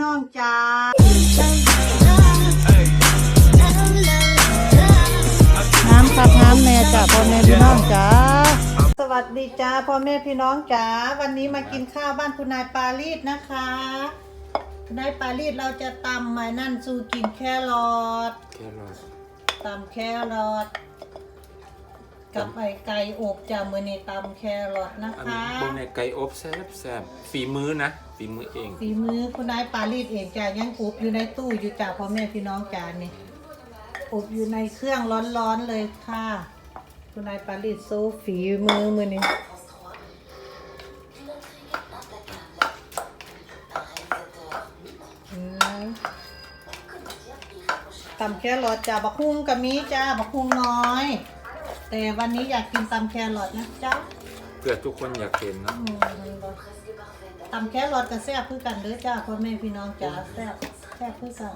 น้องจ้าน้ำครับน้ำแน่จ้าพ่อแม่พี่น้องจ้าสวัสดีจ้าพ่อแม่พี่น้องจ้าวันนี้มากินข้าวบ้านคุณนายปารีสนะคะคุณนายปารีสเราจะตำไม้นั่นสู่กินแครอทแครอทตำแครอท กับไอไก่อบจ้ามือนี้ตำแครอทนะอันคะบนในไก่อบแซ่บแซ่บฝีมือนะฝีมือเองฝีมือคุณนายปารีสเองจ้ายังอุบอยู่ในตู้อยู่จ้าพ่อแม่พี่น้องจ้านี่อุบอยู่ในเครื่องร้อนๆเลยค่ะ คุณนายปารีสโซฝีมือมือนี้อืมตำแครอทจ้าบักฮุ้งกับมีจ้าบักฮุ้งน้อย แต่วันนี้อยากกินตำแครอทนะจ๊ะเพื่อทุกคนอยากเห็นเนาะอืมตำแครอทกับแซ่บคือกันเด้อจ้าพ่อแม่พี่น้องจ้าแซ่บแซ่บคือกัน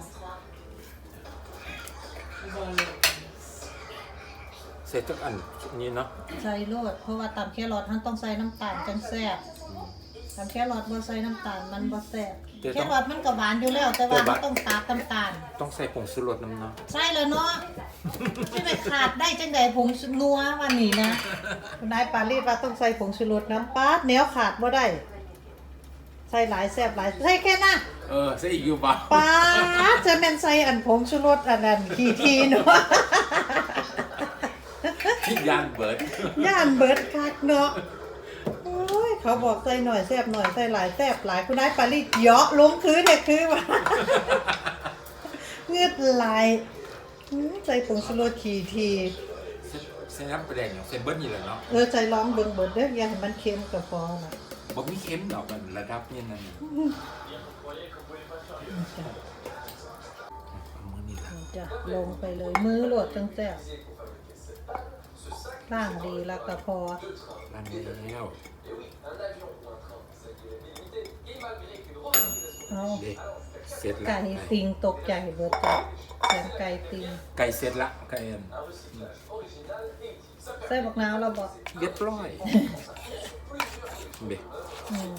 ใส่ทุกอันนี้เนาะใส่โลดเพราะว่าตำแครอทท่านต้องใส่น้ำตาลจังแซ่บ ตำแครอทบ่ใส่น้ำตาลมันบ่แซ่บแครอทมันก็หวานอยู่แล้ว แต่ว่ามันต้องตัดน้ำตาลต้องใส่ผงชูรสน้ำเนาะใช่แล้วเนาะจะไปขาดได้จังใดผงชูนัววันนี้นะคุณนายปารีสว่าต้องใส่ผงชูรสน้ำปลาดแนวขาดบ่ได้ ใส่หลายแซ่บหลายใส่แค่น่ะเออใส่อีกอยู่บ่ปลาดจะเป็นใส่อันผงชูรสอันนั้นกี่ทีเนาะ ยานเบิร์ดย่านเบิดคักเนาะโอ้ย เขาบอกใส่หน่อยแซ่บหน่อยใส่หลายแซ่บหลายคุณนายปารีสเหยาะลงคือเนี่ยคือว่าเงือดไหลอื้อใส่ผงชูรสขี่ทีใส่น้ำปลาแดงอย่างใส่เบิร์ดนี่แหละเนาะเออใจร้องเบิ่งเบิดเด้ออย่าให้มันเค็มกับพอนะบ่มีเค็มดอกมันระดับนี้นั่นน่ะจ้ะเอามือนี่ละจ้ะลงไปเลยมือโหลดจังแซ่บล่างดีแล้วก็พอล้างแล้ว เอาเด็เสร็จละไก่ติงตกใจเบิดจ้ะแสงไก่ติงไก่เสร็จละไก่อันใส่บักนาวแล้วบอกเรียบร้อยเด็อืม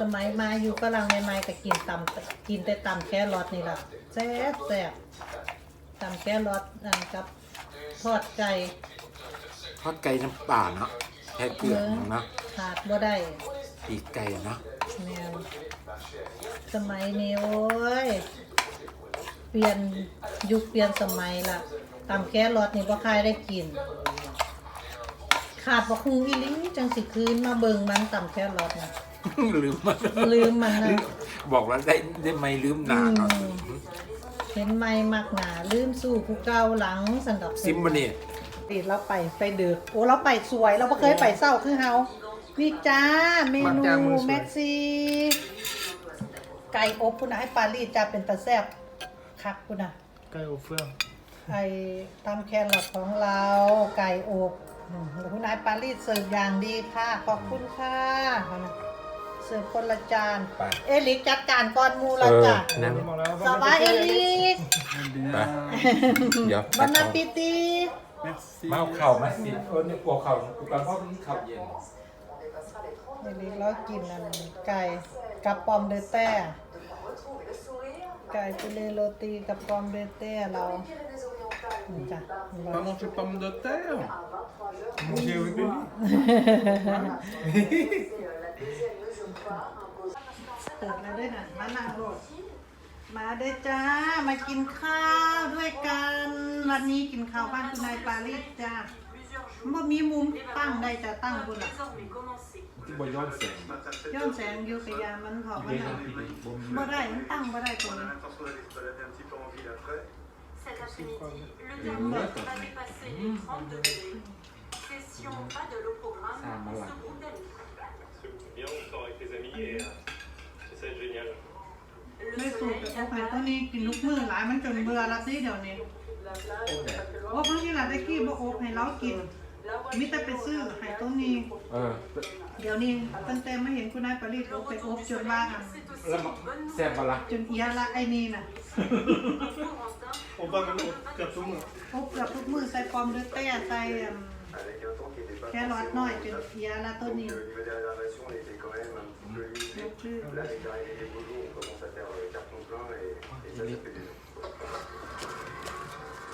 สมัยมาอยู่ฝรั่งใหม่ๆก็กินตำกินแต่ตำแครอทนี่ล่ะแซ่บแซ่บตำแครอทอันกับทอดไก่ ทอดไก่น้ำปลาเนาะแค่เกลือเนาะขาดบ่ได้ปีกไก่เนาะแนวสมัยนี้โอ้ย เปลี่ยนยุคเปลี่ยนสมัยละตำแครอทนี่บ่ใครได้กิน ขาดบ่คุงอีหลิจังสิคืนมาเบิ่งมันตำแครอทน่ะลืมมันลืมมันนะบอกว่าได้ได้ไม่ลืมนานเนาะอืมเห็นไหมมักหนาลืมสู้ผู้เก่าหลังสันดับซิมบะนี่ ติดเราไปไปเดือกโอ้เราไปสวย เราบ่เคยไปเศร้าคือเฮานี่จ้าเมนูแม็กซี่ไก่อบพุ่นนะให้ปารีสจ้าเป็นตาแซ่บคักพุ่นนะไก่อบเฟืองไอ้ตำแครอทของเราไก่อบอืมแล้วคุณนายปารีสเสิร์ฟอย่างดีค่ะขอบคุณค่ะเอานะเสิร์ฟคนละจานไป เอลิกจัดการก่อนหมูละจ้ะนั่งบอกแล้วสบายเอลิก ไป เดี๋ยว บอนนาปิตี มาเอาเข่ามาสิเออเนี่ยกลัวเข่ากูกันเพราะมันเข่าเย็นเอลิกเรากินอันไก่กับปอมเดอแต้ไก่ฟิเลโรตีกับปอมเดอแต้เรานี่จ้ะเรา Pas manger pomme de terre Manger oui, oui. เปิดแล้วด้วยนะมานั่งโรด มาเด้อจ้า มากินข้าวด้วยกัน วันนี้กินข้าวบ้านคุณนายปารีสจ้าบ่มีมุมตั้งได้จะตั้งบุญละที่บอยย้อนเสียงย้อนแสงอยู่กับยามันเผามันน่ะบ่ได้มันตั้งบ่ได้ตรงนี้ Attention d'aller se เอาไป apparaît ตัวนี้กินลูกมือหลายมันจนเบื่อละสิเดี๋ยวนี้โอ้บางทีหลานได้กี้บ่อบให้เรากินมิแต่ไปซื้อให้ตัวนี้ เออเดี๋ยวนี้ตั้งแต่ไม่เห็นคุณนายปารีสอบไปอบจนว่าอั่น c'est แล้ว aussi มา une bonne แซ่บปะล่ะจนเอียละไอ้นี่น่ะ Corentin, On va maintenant faire tout le monde. อบเกือบทุกมือใส่ปอมด้วยแต้ใส่ อั่น avec un temps qui n'était pas แค่รอดน้อยเป็นเพียละตัว Donc, นี้ euh, au niveau des réservations, on était quand même un petit peu ย limité. กชื่อ Là, avec l'arrivée des beaux jours, on commence à faire euh, carton plein et, et ça, ça fait du bien.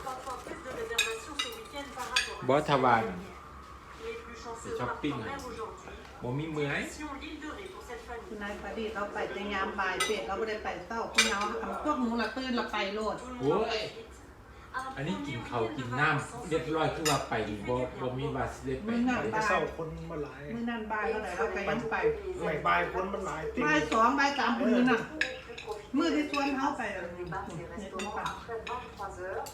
Parfois plus de réservations ce week-end par rapport à บอสทวาร les plus chanceux C'est partent shopping, en mer hein. aujourd'hui. บ่มีเมื่อย Direction l'île de Ré pour cette คุณ famille. นายปารีสเราไปแต่ยามบ่ายเป็ดเราไม่ได้ไปเศร้าคุณเนาพวกหนูละตื่นละไปโลด Tout le โอ้ monde en ย profite. Un อันนี้กิน premier ข้าว week-end กิน de น้ vacances ำเรียบร้อยคือว่าไปนี่บ่บ่มีวาสิได้ไปมื้อหน้าไหนแต่เศร้าคนมาหลายมื้อนั้นบ่ายเท่าไหร่เราไปยังไปไม่บายคนมันหลายเต็มบ่ายสองบ่ายสามมื้อน่ะ Plus มื้อที่ชวนเขาไปอะ Les bars et restaurants après 23 heures,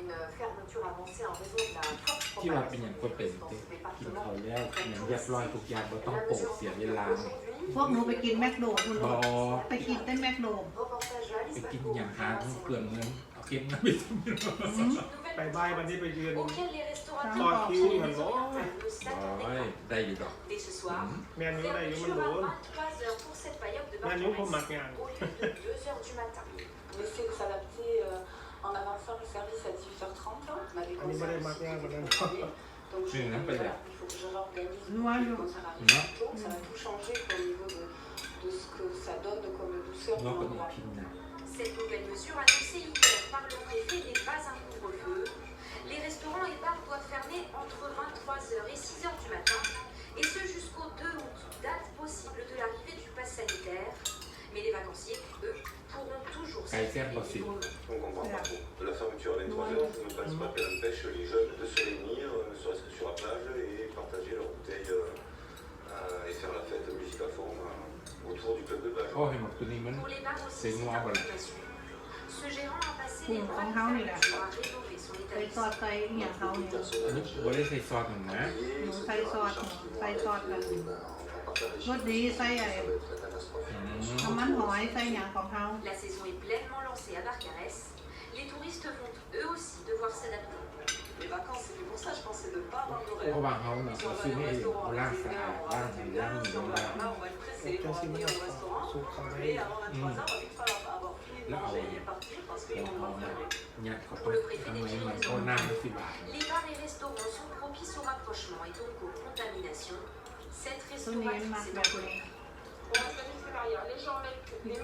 une fermeture annoncée en raison de la forte ที่ว่าเป็นอย่างคนเป็น dans เด้ ce กิน département. ข้าวแล้วอย่างเรียบร้อยทุกอย่างบ่ต้องโปกเสียเวลาพวกหนูไปกินแมคโดคุณบ่ไปกินแต่แมคโด Reportage à ไป Alice กิน Paco, อย่างหา Pharmacie เปลืองเงิน เอาเก็บเงินไปซื้อ ไปบายวันนี้ไปยืน auxquels les ต่อ restaurateurs คิวกันโอ้ย le โอ้ย 7 ได้อยู่ดอก Dès ce soir, แมนยูได้อยู่มัน fermeture โด à น 23 heures pour cette paillote de แมนยูผมมัก Barcarès. งาน au lieu de 2 heures du matin. On essaie de s'adapter euh, en avançant le service à 18h30. On avait On est commencé pas les à matin, 18h30. madame. Donc je, Oui, on n'a pas voilà, l'air. il faut que je réorganise Nous, hein, nous. quand ça arrive Non. plus tôt. Ça va tout changer quoi, au niveau de, de ce que ça donne comme douceur นอก dans จากนี้ l'endroit. พิมพ์นะ cette nouvelle mesure annoncée hier par le préfet n'est pas un couvre-feu. Les restaurants et bars doivent fermer entre 23h et 6h du matin, et ce jusqu'au 2 août, date possible de l'arrivée du pass sanitaire. Mais les vacanciers, eux, pourront toujours s'installer. On comprend pas trop. La fermeture à 23h ne passe pas plein empêche les jeunes de se réunir, euh, ne serait-ce que sur la plage, et partager leurs bouteilles euh, euh, et faire la fête musique à fond autour du club de plage. โอ้เห็นบอกตัวนี้มัน Pour les bars aussi, C'est c'est noir, un voilà. innovation. Ce gérant a passé Pour les le bras de grand fer là. pour rénover son ไปซอ établissement. ดใส่อหย่างเขาเนี่ยอันนี้บ่ได้ใส่ซอสหนึ่งนะหนูใส่ซอสใส่ซอสกันรสดีใส่ไอ้อืมน้ำมันหอยใส่หยังของเขา La saison est pleinement lancée à Barcarès. Les touristes vont eux aussi devoir s'adapter. Les vacances, c'est pour ça, je pensais ne pas avoir nos. On va rendre on on va être pressé, on va venir au restaurant, mais avant 23 h on va vite falloir avoir fini de manger et partir parce qu'ils vont devoir fermer. Pour le préfet des les bars et restaurants sont propices au rapprochement et donc aux contaminations. Cette restauratrice est en colère. Mình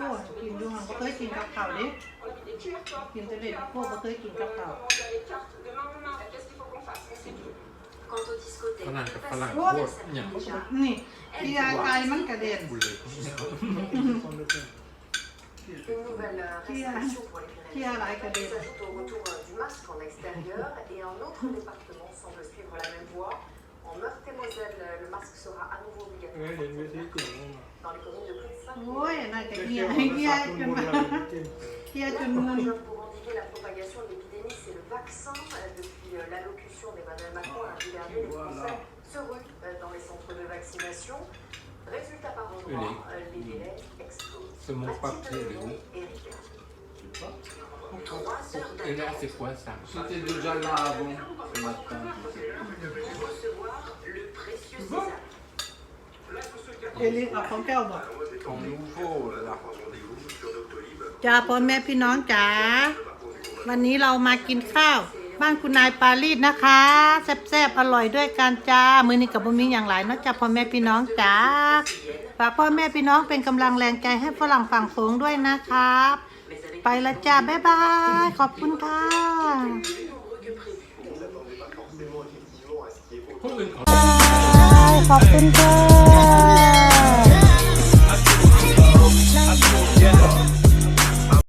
aux discothèques, Voilà, le le pass phalange. sanitaire Oh, s'applique bien. déjà. นี่เพียไก่มันกระเด็นกูเลยคนละเต็ม Une nouvelle euh, Qui a- restriction pour les qui a la Pyrénées cadette s'ajoute au retour euh, du masque en extérieur et un autre département semble suivre la même voie. En Meurthe-et-Moselle, euh, le masque sera à nouveau เอ้ย obligatoire เห็นเวทีเกี่ยวมา dans les communes de plus de 5โอ้ย000น่าจะจะเ vaccin. Euh, Depuis euh, l'allocution d'Emmanuel Macron lundi dernier, les Voilà. Français se ruent euh, dans les centres de vaccination. Résultat par Les- endroit, euh, les délais explosent. Ce mot Mathilde papier, Lenon, oui. Éric Berger. Trois heures Et là, d'attente c'est quoi ça C'était déjà là avant ce matin. pour recevoir le précieux sésame. เอลิเอาของแก้วบอก Ton nouveau là. Rendez-vous sur Doctolib. จ้าพ่อแม่พี่น้องจ๋า วันนี้เรามากินข้าว บ้านคุณนายปารีสนะคะ แซ่บๆอร่อยด้วยกันจ้า มือนี้กับบุมีอย่างไรเนอกจากพ่อแม่พี่น้องจ๋าฝากพ่อแม่พี่น้องเป็นกำลังแรงใจให้ฝรั่งฝั่งโขงด้วยนะครับ ไปละจ้า บ๊ายบาย ขอบคุณค่ะขอบคุณค่ะ